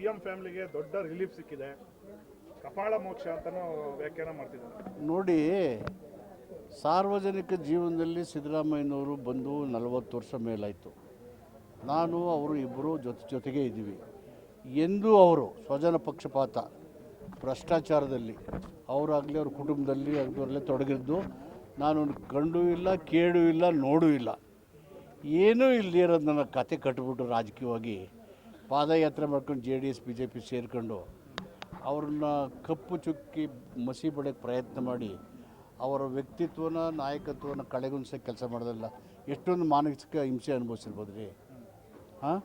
CM ಫ್ಯಾಮಿಲಿಗೆ ದೊಡ್ಡ relief ಸಿಕ್ಕಿದೆ. ಕಪಾಳ ಮೋಕ್ಷ ಅಂತಾನೂ ವ್ಯಾಖ್ಯಾನ ಮಾಡ್ತಿದ್ದಾರೆ. ನೋಡಿ, ಸಾರ್ವಜನಿಕ ಜೀವನದಲ್ಲಿ ಸಿದ್ದರಾಮಯ್ಯನವರು ಬಂದು ನಲವತ್ತು ವರ್ಷ ಮೇಲಾಯಿತು. ನಾನು, ಅವರು ಇಬ್ಬರು ಜೊತೆ, ಜೊತೆಗೆ ಇದ್ದೀವಿ. ಎಂದೂ ಅವರು ಸ್ವಜನ ಪಕ್ಷಪಾತ, ಭ್ರಷ್ಟಾಚಾರದಲ್ಲಿ, ಅವರಾಗಲಿ ಅವ್ರ ಕುಟುಂಬದಲ್ಲಿ ಅದರಲ್ಲೇ ತೊಡಗಿದ್ದು ನಾನು ಕಂಡು ಇಲ್ಲ ಕೇಳೂ ಇಲ್ಲ, ನೋಡೂ ಇಲ್ಲ. ಏನೂ ಇಲ್ಲದೇ ಇರೋದು ನನ್ನ ಕತೆ ಕಟ್ಬಿಟ್ಟು ರಾಜಕೀಯವಾಗಿ ಪಾದಯಾತ್ರೆ ಮಾಡ್ಕೊಂಡು J D S, B J P ಸೇರಿಕೊಂಡು ಅವ್ರನ್ನ ಕಪ್ಪು ಚುಕ್ಕಿ ಮಸಿ ಬಡಿಯೋಕ್ಕೆ ಪ್ರಯತ್ನ ಮಾಡಿ ಅವರ ವ್ಯಕ್ತಿತ್ವನ, ನಾಯಕತ್ವನ ಕಳೆಗುಣಿಸೋಕೆ ಕೆಲಸ ಮಾಡೋದಲ್ಲ. ಎಷ್ಟೊಂದು ಮಾನಸಿಕ ಹಿಂಸೆ ಅನುಭವಿಸಿರ್ಬೋದು ರೀ ಹಾಂ?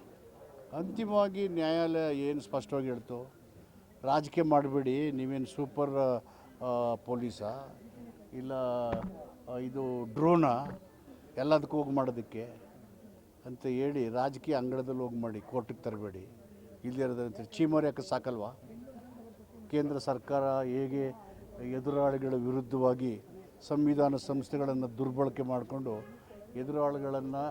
ಅಂತಿಮವಾಗಿ ನ್ಯಾಯಾಲಯ ಏನು ಸ್ಪಷ್ಟವಾಗಿ ಹೇಳ್ತು? ರಾಜಕೀಯ ಮಾಡಬೇಡಿ, ನೀವೇನು ಸೂಪರ್ ಪೊಲೀಸಾ? ಇಲ್ಲ ಇದು ಡ್ರೋನಾ? ಎಲ್ಲದಕ್ಕೂ ಹೋಗಿ ಮಾಡೋದಕ್ಕೆ? ಅಂತ ಹೇಳಿ ರಾಜಕೀಯ ಅಂಗಳದಲ್ಲಿ ಹೋಗಿ ಮಾಡಿ, ಕೋರ್ಟಿಗೆ ತರಬೇಡಿ. ಇಲ್ಲಿರೋದಂತ ಚೀಮೋರಿ ಸಾಕಲ್ವಾ? ಕೇಂದ್ರ ಸರ್ಕಾರ ಹೇಗೆ ಎದುರಾಳಿಗಳ ವಿರುದ್ಧವಾಗಿ ಸಂವಿಧಾನ ಸಂಸ್ಥೆಗಳನ್ನು ದುರ್ಬಳಕೆ ಮಾಡಿಕೊಂಡು ಎದುರಾಳಿಗಳನ್ನು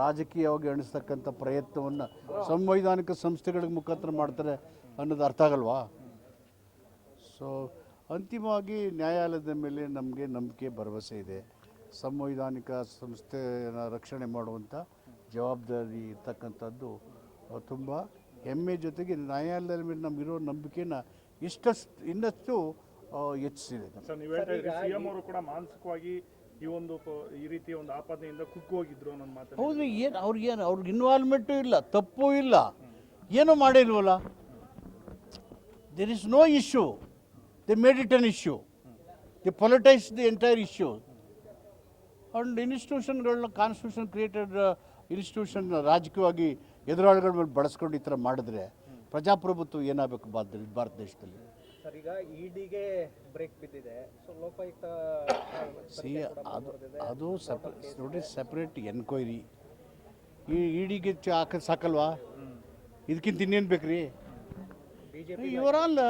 ರಾಜಕೀಯವಾಗಿ ಅಣಿಸ್ತಕ್ಕಂಥ ಪ್ರಯತ್ನವನ್ನು ಸಂವಿಧಾನಿಕ ಸಂಸ್ಥೆಗಳಿಗೆ ಮುಖಾಂತರ ಮಾಡ್ತಾರೆ ಅನ್ನೋದು ಅರ್ಥ ಆಗಲ್ವಾ? ಸೊ ಅಂತಿಮವಾಗಿ ನ್ಯಾಯಾಲಯದ ಮೇಲೆ ನಮಗೆ ನಂಬಿಕೆ, ಭರವಸೆ ಇದೆ. ಸಂವಿಧಾನಿಕ ಸಂಸ್ಥೆಯನ್ನು ರಕ್ಷಣೆ ಮಾಡುವಂಥ ಜವಾಬ್ದಾರಿ ಇರ್ತಕ್ಕಂಥದ್ದು. ತುಂಬ ಹೆಮ್ಮೆ ಜೊತೆಗೆ ನ್ಯಾಯಾಲಯದ ಮೇಲೆ ನಮಗಿರೋ ನಂಬಿಕೆನ ಇಷ್ಟಷ್ಟು ಇನ್ನಷ್ಟು ಹೆಚ್ಚಿಸಿದೆ ಸರ್ ನೀವು ಹೇಳ್ತಾ ಅವರು ಕೂಡ ಮಾನಸಿಕವಾಗಿ ಈ ಒಂದು ಈ ರೀತಿಯ ಒಂದು ಆಪಾದನೆಯಿಂದ ಕುಗ್ಗೋಗಿದ್ರು ಅನ್ನೋ ಮಾತು ಹೌದು ಏನು ಅವ್ರಿಗೇನು ಅವ್ರಿಗೆ ಇನ್ವಾಲ್ವ್ಮೆಂಟು ಇಲ್ಲ ತಪ್ಪು ಇಲ್ಲ. ಏನೂ ಮಾಡಿಲ್ವಲ್ಲ? There is no issue the made it an issue the politicise the entire issue and ಇನ್ಸ್ಟಿಟ್ಯೂಷನ್ಗಳನ್ನ constitution created institution ರಾಜಕೀಯವಾಗಿ ಎದುರಾಳಿಗಳ ಮೇಲೆ ಬಳಸ್ಕೊಂಡು ಈ ಥರ ಮಾಡಿದ್ರೆ ಪ್ರಜಾಪ್ರಭುತ್ವ ಏನಾಗಬೇಕು ಭಾರತ ಭಾರತ ದೇಶದಲ್ಲಿ? ಸರ್ ಈಗ ಇಡಿಗೆ ಬ್ರೇಕ್ ಬಿದ್ದಿದೆ. ಸೊ ಲೋಕಾಯುಕ್ತ ಸಿ ಅದು ಅದು ಸಪ್ರೆ ನೋಡಿ ಸಪ್ರೇಟ್ ಎನ್ಕ್ವೈರಿ ಈ ಇಡಿಗೆ ಹಾಕ ಸಾಕಲ್ವಾ? ಇದಕ್ಕಿಂತ ಇನ್ನೇನು ಬೇಕ್ರಿ? ಇವರಲ್ಲ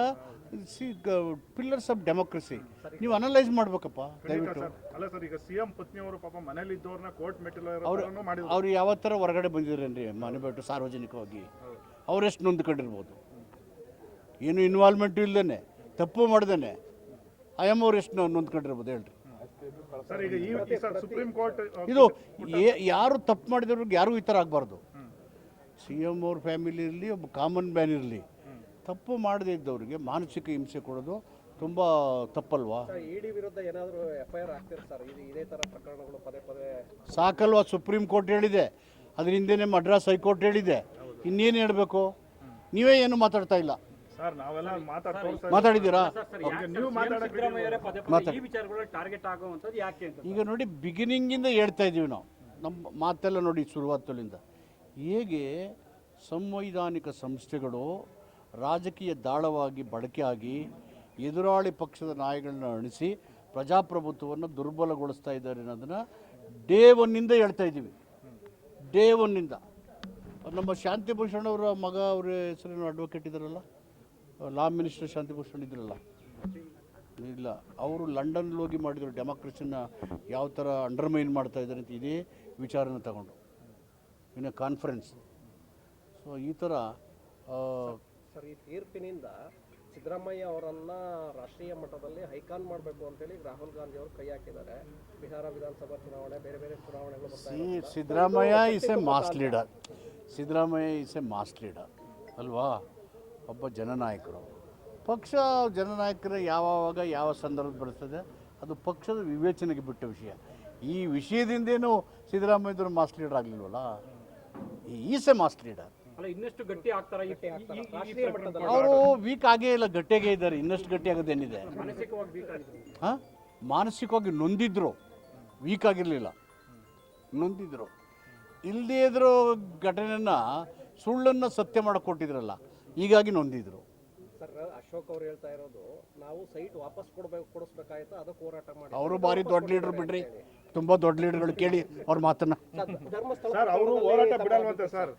ಪಿಲ್ಲರ್ಸ್ ಆಫ್ ಡೆಮೋಕ್ರಸಿ ನೀವು ಅನಲೈಸ್ ಮಾಡ್ಬೇಕಪ್ಪ ದಯವಿಟ್ಟು. ಅಲ್ಲ ಸರ್ ಈಗ ಸಿಎಂ ಪತ್ನಿಯವರು ಪಾಪ ಮನೇಲಿ ಇದ್ದವ್ರನ್ನ ಕೋರ್ಟ್ ಮೆಟ್ಟಿಲು ಅವ್ರು ಅವ್ರು ಯಾವ ಥರ ಹೊರಗಡೆ ಬಂದಿದ್ರೇನ್ರಿ ಮನೆ ಬಿಟ್ಟು ಸಾರ್ವಜನಿಕವಾಗಿ? ಅವರೆಷ್ಟು ನೊಂದ್ಕೊಂಡಿರ್ಬೋದು? ಏನು ಇನ್ವಾಲ್ವ್ಮೆಂಟು ಇಲ್ಲದೇನೆ ತಪ್ಪು ಮಾಡ್ದೇನೆ. ಐಎಮ್ ಅವ್ರು ಎಷ್ಟು ನೊಂದ್ಕೊಂಡಿರ್ಬೋದು ಹೇಳ್ರಿ. ಕೋರ್ಟ್ ಇದು ಯಾರು ತಪ್ಪು ಮಾಡಿದವ್ರಿಗೆ ಯಾರು ಈ ಥರ ಆಗಬಾರ್ದು. ಸಿ ಎಂ ಅವ್ರ ಫ್ಯಾಮಿಲಿ ಇರಲಿ ಒಬ್ಬ ಕಾಮನ್ ಮ್ಯಾನ್ ಇರಲಿ. ತಪ್ಪು ಮಾಡದೇ ಇದ್ದವರಿಗೆ ಮಾನಸಿಕ ಹಿಂಸೆ ಕೊಡೋದು ತುಂಬ ತಪ್ಪಲ್ವಾ? ಇಡಿ ವಿರುದ್ಧ ಏನಾದರೂ ಎಫ್ ಐ ಆರ್ ಆಗ್ತಿರ್ ಸರ್? ಇದು ಇದೇ ಥರ ಪ್ರಕರಣಗಳು ಪದೇ ಪದೇ ಸಾಕಲ್ವಾ? ಸುಪ್ರೀಂ ಕೋರ್ಟ್ ಹೇಳಿದೆ. ಅದ್ರ ಹಿಂದೆನೇ ಮಡ್ರಾಸ್ ಹೈಕೋರ್ಟ್ ಹೇಳಿದೆ. ಇನ್ನೇನು ಹೇಳಬೇಕು? ನೀವೇ ಏನು ಮಾತಾಡ್ತಾ ಇಲ್ಲ? ಸರ್ ನಾವೆಲ್ಲ ಮಾತಾಡಿದ್ದೀರಾ? ನೀವು ಮಾತಾಡಕ್ಕೆ ಈ ವಿಚಾರಗಳು ಟಾರ್ಗೆಟ್ ಆಗುವಂಥದ್ದು ಯಾಕೆ ಅಂತ ಈಗ ನೋಡಿ ಬಿಗಿನಿಂಗಿಂದ ಹೇಳ್ತಾ ಇದ್ದೀವಿ ನಾವು. ನಮ್ಮ ಮಾತೆಲ್ಲ ನೋಡಿ ಶುರುವಾತಲಿಂದ ಹೇಗೆ ಸಂವೈಧಾನಿಕ ಸಂಸ್ಥೆಗಳು ರಾಜಕೀಯ ದಾಳವಾಗಿ ಬಳಕೆಯಾಗಿ ಎದುರಾಳಿ ಪಕ್ಷದ ನಾಯಗಳನ್ನ ಅಣಿಸಿ ಪ್ರಜಾಪ್ರಭುತ್ವವನ್ನು ದುರ್ಬಲಗೊಳಿಸ್ತಾ ಇದ್ದಾರೆ ಅನ್ನೋದನ್ನು ಡೇ ಒನ್ನಿಂದ ಹೇಳ್ತಾ ಇದ್ದೀವಿ. ಡೇ ಒನ್ನಿಂದ ನಮ್ಮ ಶಾಂತಿಭೂಷಣ್ ಅವರ ಮಗ ಅವ್ರ ಹೆಸರಿನ ಅಡ್ವೊಕೇಟ್ ಇದ್ದಾರಲ್ಲ? ಲಾ ಮಿನಿಸ್ಟರ್ ಶಾಂತಿಭೂಷಣ್ ಇದ್ರಲ್ಲ? ಇಲ್ಲ, ಅವರು ಲಂಡನ್ನಲ್ಲಿ ಹೋಗಿ ಮಾಡಿದ್ರು. ಡೆಮಾಕ್ರಸಿನ ಯಾವ ಥರ ಅಂಡರ್ಮೈನ್ ಮಾಡ್ತಾ ಇದ್ದಾರೆ ಅಂತ ಇದೇ ವಿಚಾರನ ತಗೊಂಡು. ಇನ್ನು ಕಾನ್ಫರೆನ್ಸ್ ಸೊ ಈ ಥರ ಸರ್ ಈ ತೀರ್ಪಿನಿಂದ ಸಿದ್ದರಾಮಯ್ಯ ಅವರನ್ನ ರಾಷ್ಟ್ರೀಯ ಮಟ್ಟದಲ್ಲಿ ಹೈಕಾನ್ ಮಾಡಬೇಕು ಅಂತೇಳಿ ರಾಹುಲ್ ಗಾಂಧಿ ಅವರು ಕೈ ಹಾಕಿದ್ದಾರೆ. ಬಿಹಾರ ವಿಧಾನಸಭಾ ಚುನಾವಣೆ ಬೇರೆ ಬೇರೆ ಚುನಾವಣೆಗಳು Siddaramaiah is a mass leader Siddaramaiah is a mass leader ಅಲ್ವಾ? ಒಬ್ಬ ಜನನಾಯಕರು. ಪಕ್ಷ ಜನನಾಯಕರ ಯಾವಾಗ ಯಾವ ಸಂದರ್ಭ ಬರ್ತದೆ ಅದು ಪಕ್ಷದ ವಿವೇಚನೆಗೆ ಬಿಟ್ಟ ವಿಷಯ. ಈ ವಿಷಯದಿಂದೇನು ಸಿದ್ದರಾಮಯ್ಯದವರು ಮಾಸ್ ಲೀಡರ್ ಆಗಲಿಲ್ವಲ್ಲ? ಈಸೆ ಎ ಮಾಸ್ ಲೀಡರ್ ಇನ್ನಷ್ಟು ಗಟ್ಟಿ ಆಗ್ತಾರ? ಅವರು ವೀಕ್ ಆಗೇ ಇಲ್ಲ ಗಟ್ಟಿಯಾಗೇ ಇದ್ದಾರೆ. ಇನ್ನಷ್ಟು ಗಟ್ಟಿ ಆಗೋದೇನಿದೆ ಮಾನಸಿಕವಾಗಿ ವೀಕ್ ಆಗಿದ್ರು. ಹಾಂ? ಮಾನಸಿಕವಾಗಿ ನೊಂದಿದ್ರು. ವೀಕ್ ಆಗಿರಲಿಲ್ಲ. ನೊಂದಿದ್ರು. ಇಲ್ಲದೇ ಇದ್ರೂ ಘಟನೆಯನ್ನ ಸುಳ್ಳನ್ನು ಸತ್ಯ ಮಾಡಿಕೊಟ್ಟಿದ್ರಲ್ಲ ಕೊಟ್ಟಿದ್ರಲ್ಲ ಹೀಗಾಗಿ ನೊಂದಿದ್ರು. ಸರ್ ಅಶೋಕ್ ಅವ್ರು ಹೇಳ್ತಾ ಇರೋದು ನಾವು ಸೈಟ್ ವಾಪಸ್ ಕೊಡ್ಬೇಕು ಕೊಡಿಸ್ಬೇಕಾಯ್ತು ಅದಕ್ಕೆ ಹೋರಾಟ ಮಾಡಿ. ಅವರು ಭಾರಿ ದೊಡ್ಡ ಲೀಡರ್ ಬಿಡ್ರಿ. ತುಂಬಾ ದೊಡ್ಡ ಲೀಡರ್ಗಳು ಕೇಳಿ ಅವ್ರ ಮಾತನ್ನ. ಧರ್ಮಸ್ಥಳ ಸರ್ ಅವರು ಹೋರಾಟ ಬಿಡಲ್ವಂತೆ ಸರ್?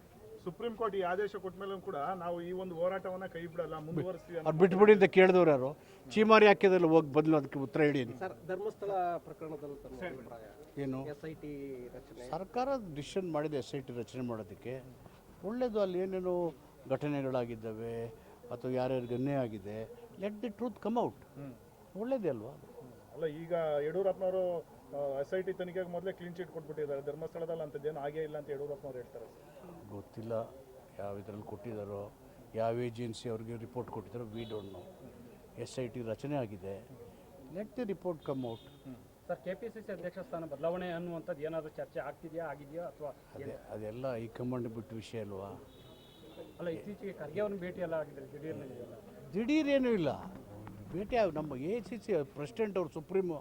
ಸುಪ್ರೀಂ ಕೋರ್ಟ್ ಈ ಆದೇಶ ಕೊಟ್ಟ ಮೇಲೂ ಕೂಡ ನಾವು ಈ ಒಂದು ಹೋರಾಟವನ್ನ ಕೈ ಬಿಡಲ್ಲ ಮುಂದುವರಿಸ್ತೀವಿ ಅಂತ ಅವ್ರು ಬಿಟ್ಬಿಡಿ ಅಂತ ಕೇಳಿದವ್ರು ಯಾರು? ಚೀಮಾರಿ ಹಾಕಿದಲ್ಲಿ ಹೋಗಿ ಬದಲು ಅದಕ್ಕೆ ಉತ್ತರ ಹೇಳಿ ಸರ್ ಧರ್ಮಸ್ಥಳ ಪ್ರಕರಣದಲ್ಲಿ ತಮ್ಮ ಅಭಿಪ್ರಾಯ. ಏನು? ಎಸ್ ಐ ಟಿ ರಚನೆ. ಸರ್ಕಾರ ಡಿಸಿಷನ್ ಮಾಡಿದೆ ಎಸ್ ಐ ಟಿ ರಚನೆ ಮಾಡೋದಕ್ಕೆ. ಒಳ್ಳೇದು ಅಲ್ಲಿ ಏನೇನು ಘಟನೆಗಳಾಗಿದ್ದಾವೆ ಅಥವಾ ಯಾರ್ಯಾರು ಗನ್ನೇ ಆಗಿದೆ let the truth come out ಒಳ್ಳೇದೇ ಅಲ್ವಾ ಅಲ್ಲ ಈಗ ಯಡಿಯೂರಪ್ಪನವರು ಎಸ್ ಐ ಟಿ ತನಿಖೆಗೆ ಮೊದಲೇ ಕ್ಲೀನ್ ಚೀಟ್ ಕೊಟ್ಬಿಟ್ಟಿದ್ದಾರೆ. ಧರ್ಮಸ್ಥಳದಲ್ಲಿ ಅಂಥದ್ದೇನು ಆಗೇ ಇಲ್ಲ ಅಂತ ಯಡಿಯೂರಪ್ಪನವ್ರು ಹೇಳ್ತಾರೆ. ಸರ್ ಗೊತ್ತಿಲ್ಲ ಯಾವ ಇದರಲ್ಲಿ ಕೊಟ್ಟಿದ್ದಾರೋ ಯಾವ ಏಜೆನ್ಸಿ ಅವ್ರಿಗೆ report ಕೊಟ್ಟಿದ್ದಾರೋ we don't know S I T ರಚನೆ ಆಗಿದೆ. Let the report come out sir K P C C ಅಧ್ಯಕ್ಷ ಸ್ಥಾನ ಬದಲಾವಣೆ ಅನ್ನುವಂಥದ್ದು ಏನಾದರೂ ಚರ್ಚೆ ಆಗ್ತಿದೆಯಾ ಆಗಿದೆಯಾ ಅಥವಾ ಅದೇ ಅದೆಲ್ಲ ಹೈಕಮಾಂಡ್ ಬಿಟ್ಟು ವಿಷಯ ಅಲ್ವಾ? ಅಲ್ಲ ಇತ್ತೀಚೆಗೆ ಖರ್ಗೆ ಅವ್ರನ್ನ ಭೇಟಿ ಎಲ್ಲ ಆಗಿದ್ದಾರೆ ದಿಢೀರ್ನ ದಿಢೀರ್ ಏನೂ ಇಲ್ಲ. ಭೇಟಿ ಆಗ್- ನಮ್ಮ ಎ ಸಿ ಸಿ ಪ್ರೆಸಿಡೆಂಟ್ ಅವರು ಸುಪ್ರೀಮು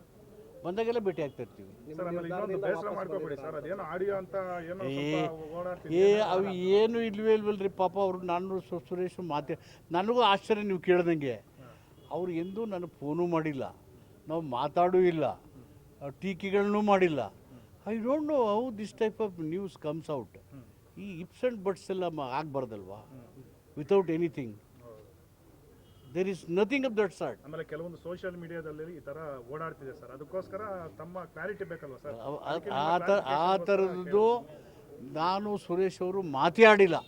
ಬಂದಾಗೆಲ್ಲ ಭೇಟಿ ಆಗ್ತಾ ಇರ್ತೀವಿ ಸರ್ ಆಮೇಲೆ ಇನ್ನೊಂದು ಬೇಸರ ಮಾಡ್ಕೋಬೇಡಿ ಸರ್ ಅದೇನೋ ಆಡಿಯೋ ಅಂತ ಏನೋ ಏ ಸ್ವಲ್ಪ ಓಡಾಡ್ತಿದೆ ಏ ಅವು ಏನು ಇಲ್ವೇ ಇಲ್ವಲ್ರಿ ಪಾಪ ಅವರು ನಾನು ಸು- ಸುರೇಶ್ ಮಾತೆ ನನಗೂ ಆಶ್ಚರ್ಯ ನೀವು ಕೇಳ್ದಂಗೆ. ಅವ್ರು ಎಂದೂ ನನಗೆ ಫೋನು ಮಾಡಿಲ್ಲ ನಾವು ಮಾತಾಡೂ ಇಲ್ಲ ಟೀಕೆಗಳನ್ನು ಟೀಕೆಗಳನ್ನೂ ಮಾಡಿಲ್ಲ. I don't know how this type of news comes out. ಈ ಇಪ್ಸ್ ಆ್ಯಂಡ್ ಬಟ್ಸ್ ಎಲ್ಲ ಮ- ಆಗ್ಬಾರ್ದಲ್ವಾ? Without anything. There is nothing of that sort ಆಮೇಲೆ ಕೆಲವೊಂದು ಸೋಷಿಯಲ್ ಮೀಡಿಯಾದಲ್ಲಿ ಈ ತರ ಓಡಾಡ್ತಿದೆ ಸರ್ ಅದಕ್ಕೋಸ್ಕರ ತಮ್ಮ ಕ್ಲಾರಿಟಿ ಬೇಕಲ್ವಾ ಸರ್ ಆ ತರ ಥರ ಆ ಥರದ್ದು ನಾನು ಸುರೇಶ್ ಅವರು ಮಾತಾಡಿಲ್ಲ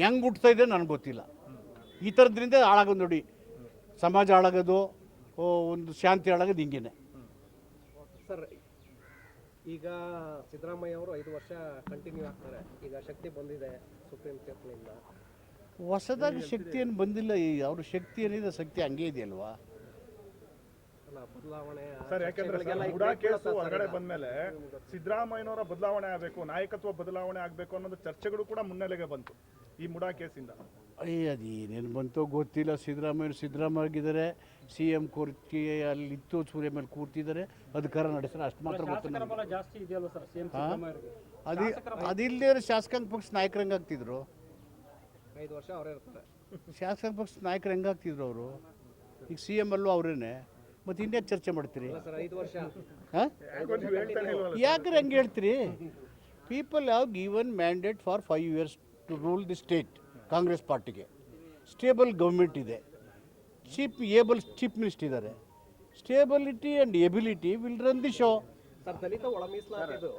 ಹೆಂಗ್ ಹುಟ್ತಾ ಇದೆ ನನಗೆ ಗೊತ್ತಿಲ್ಲ. ಈ ಥರದ್ರಿಂದ ಹಾಳಾಗೋದು ನೋಡಿ. ಸಮಾಜ ಹಾಳಾಗೋದು ಓ, ಒಂದು ಶಾಂತಿ ಹಾಳಾಗೋದು ಹಿಂಗೇನೆ. ಸರ್ ಈಗ ಸಿದ್ದರಾಮಯ್ಯ ಅವರು ಐದು ವರ್ಷ ಕಂಟಿನ್ಯೂ ಆಗ್ತಾರೆ. ಈಗ ಶಕ್ತಿ ಬಂದಿದೆ ಸುಪ್ರೀಂ ತೀರ್ಪಿನಿಂದ ಹೊಸದಾಗಿ ಶಕ್ತಿ ಏನು ಬಂದಿಲ್ಲ ಈ ಅವ್ರ ಶಕ್ತಿ ಏನಿದೆ ಶಕ್ತಿ ಹಂಗೆ ಇದೆಯಲ್ವಾ? ಅಲ್ಲ ಬದಲಾವಣೆ ಸರ್ ಯಾಕಂದ್ರೆ ಮುಡಾ ಕೇಸು ಹೊರಗಡೆ ಬಂದ್ಮೇಲೆ ಸಿದ್ದರಾಮಯ್ಯನವರ ಬದಲಾವಣೆ ಆಗಬೇಕು ನಾಯಕತ್ವ ಬದಲಾವಣೆ ಆಗಬೇಕು ಅನ್ನೋದು ಚರ್ಚೆಗಳು ಕೂಡ ಮುನ್ನೆಲೆಗೆ ಬಂತು ಈ ಮುಡಾ ಕೇಸಿಂದ. ಅಯ್ಯ ಅದು ಏನೇನು ಬಂತೋ ಗೊತ್ತಿಲ್ಲ. ಸಿದ್ದರಾಮಯ್ಯ ಸಿದ್ದರಾಮಯ್ಯ ಆಗಿದ್ದಾರೆ ಸಿ ಎಂ ಕುರ್ಚಿ ಅಲ್ಲಿತ್ತು ಸೂರ್ಯ ಮೇಲೆ ಕೂರ್ತಿದ್ದಾರೆ ಅಧಿಕಾರ ನಡೆಸ್ತಾರೆ ಅಷ್ಟು ಮಾತ್ರ ಗೊತ್ತು ಶಾಸಕರ ನನಗೆ ಬಲ ಜಾಸ್ತಿ ಇದೆಯಲ್ಲ ಸರ್ ಸಿಎಂ ಸಿದ್ದರಾಮಯ್ಯ ಅದಿ ಅದಿಲ್ಲದೆ ಶಾಸಕಾಂಗ ಪಕ್ಷ ನಾಯಕರಂಗೆ ಹೆಂಗಾಗ್ತಿದ್ರು ಐದು ವರ್ಷ ಅವರೇ ಇರ್ತಾರೆ. ಶಾಸಕ ಪಕ್ಷ ನಾಯಕರು ಹೆಂಗಾಗ್ತಿದ್ರು ಅವರು? ಈಗ ಸಿ ಎಂ ಅಲ್ಲೂ ಅವರೇನೆ. ಮತ್ತೆ ಇನ್ನೇನು ಚರ್ಚೆ ಮಾಡ್ತೀರಿ? ಸರ್ ಐದು ವರ್ಷ. ಹಾಂ? ಯಾಕ್ರೆ ಹಂಗೆ ಹೇಳ್ತೀರಿ? People have given mandate for five years to rule the state Congress ಪಾರ್ಟಿಗೆ ಸ್ಟೇಬಲ್ ಗೌರ್ಮೆಂಟ್ ಇದೆ. ಚೀಫ್ ಏಬಲ್ ಚೀಫ್ ಮಿನಿಸ್ಟರ್ ಇದ್ದಾರೆ stability and ability will run the show sir Dalit ಒಳ ಮೀಸಲಾತಿದು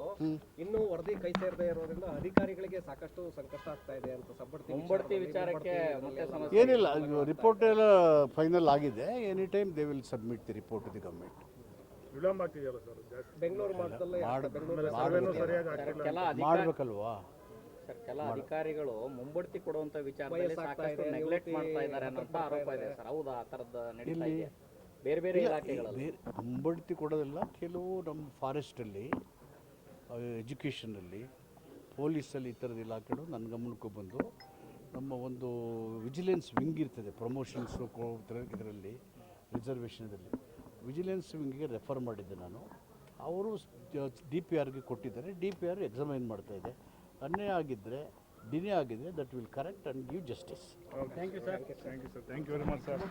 ಇನ್ನೂ ವರದಿ ಕೈ ಸೇರದೆ ಇರೋದ್ರಿಂದ ಅಧಿಕಾರಿಗಳಿಗೆ ಸಾಕಷ್ಟು ಸಂಕಷ್ಟ ಆಗ್ತಾ ಇದೆ ಅಂತ ಸಬ್ಬಡ್ತಿ ಮುಂಬಡ್ತಿ ವಿಚಾರಕ್ಕೆ ಏನಿಲ್ಲ ರಿಪೋರ್ಟ್ ಎಲ್ಲ ಫೈನಲ್ ಆಗಿದೆ. Any time they will submit the report the government ವಿಳಂಬ ಆಗ್ತಿದೆಯಲ್ಲ ಸರ್ ಬೆಂಗಳೂರು ಮಾಡ್ಬೇಕಲ್ವಾ ಆಗ್ತಿಲ್ಲ ಮಾಡಬೇಕಲ್ವಾ? ಸರ್ ಕೆಲ ಅಧಿಕಾರಿಗಳು ಮುಂಬಡ್ತಿ ಕೊಡುವಂತ ವಿಚಾರದಲ್ಲಿ ಸಾಕಷ್ಟು ನೆಗ್ಲೆಕ್ಟ್ ಮಾಡ್ತಾ ಇದ್ದಾರೆ ಅನ್ನೋಂತ ಆರೋಪ ಇದೆ. ಸರ್. ಹೌದಾ? ಆ ತರದ ನಡೀತಾ ಇದೆ. ಬೇರೆ ಬೇರೆ ಇಲಾಖೆಗಳಲ್ಲಿ. ಬೇರೆ ಅಂಬಡ್ತಿ ಕೊಡೋದಿಲ್ಲ ಕೆಲವು ನಮ್ಮ ಫಾರೆಸ್ಟಲ್ಲಿ ಎಜುಕೇಷನಲ್ಲಿ ಪೊಲೀಸಲ್ಲಿ ಈ ಥರದ ಇಲಾಖೆಗಳು ನನ್ನ ಗಮನಕ್ಕೆ ಬಂದು ನಮ್ಮ ಒಂದು ವಿಜಿಲೆನ್ಸ್ ವಿಂಗ್ ಇರ್ತದೆ ಪ್ರಮೋಷನ್ಸು ಇದರಲ್ಲಿ ರಿಸರ್ವೇಷನ್ದಲ್ಲಿ. ವಿಜಿಲೆನ್ಸ್ ವಿಂಗಿಗೆ ರೆಫರ್ ಮಾಡಿದ್ದೆ ನಾನು. ಅವರು ಡಿ ಪಿ ಆರ್ಗೆ ಕೊಟ್ಟಿದ್ದಾರೆ. ಡಿ ಪಿ ಆರ್ ಎಕ್ಸಾಮೈನ್ ಮಾಡ್ತಾ ಇದೆ. ಅನ್ಯಾಯ ಆಗಿದ್ದರೆ ಡಿನೇ ಆಗಿದೆ that will correct and give justice. Thank you sir thank you sir thank you very much sir